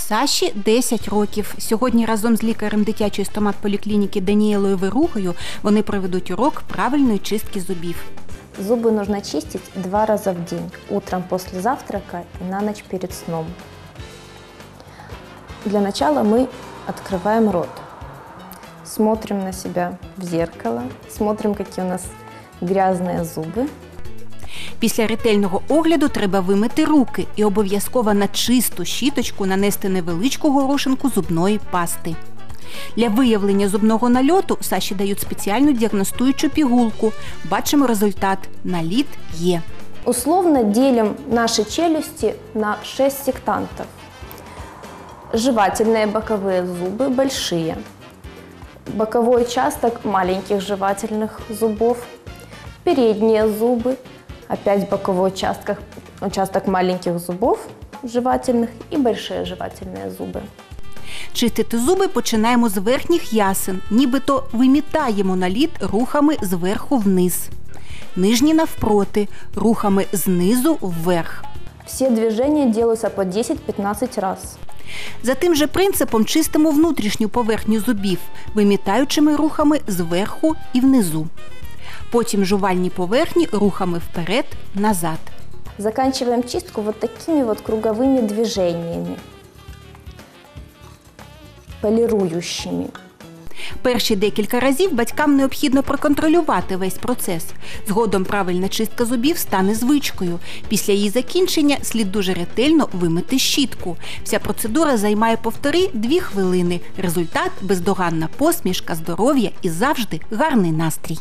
Саші 10 років. Сьогодні разом з лікарем дитячої стоматполіклініки Даніелою Виругою вони проведуть урок правильної чистки зубів. Зубы нужно чистить два раза в день. Утром после завтрака и на ночь перед сном. Для начала мы открываем рот. Смотрим на себя в зеркало. Смотрим, какие у нас грязные зубы. Після ретельного огляду треба вимити руки і обов'язково на чисту щіточку нанести невеличку горошинку зубної пасти. Для виявлення зубного нальоту Саші дають спеціальну діагностуючу пігулку. Бачимо результат. Наліт є. Условно делим наши челюсти на 6 сектантов. Жевательные боковые зубы большие. Боковой участок маленьких жевательных зубов. Передние зубы. Опять боковой участок, участок маленьких зубов жевательных и большие жевательные зубы. Чистити зуби починаємо з верхніх ясен, нібито вимітаємо наліт рухами зверху вниз. Нижні навпроти, рухами знизу вверх. Все движения делаются по 10-15 раз. За тим же принципом чистимо внутрішню поверхню зубів, вимітаючими рухами зверху і внизу. Потім жувальні поверхні рухами вперед, назад. Заканчиваем чистку вот такими вот круговыми движениями, полирующими. Перші декілька разів батькам необхідно проконтролювати весь процес. Згодом правильна чистка зубів стане звичкою. Після її закінчення слід дуже ретельно вимити щітку. Вся процедура займає повтори-дві хвилини. Результат бездоганна посмішка, здоров'я і завжди гарний настрій.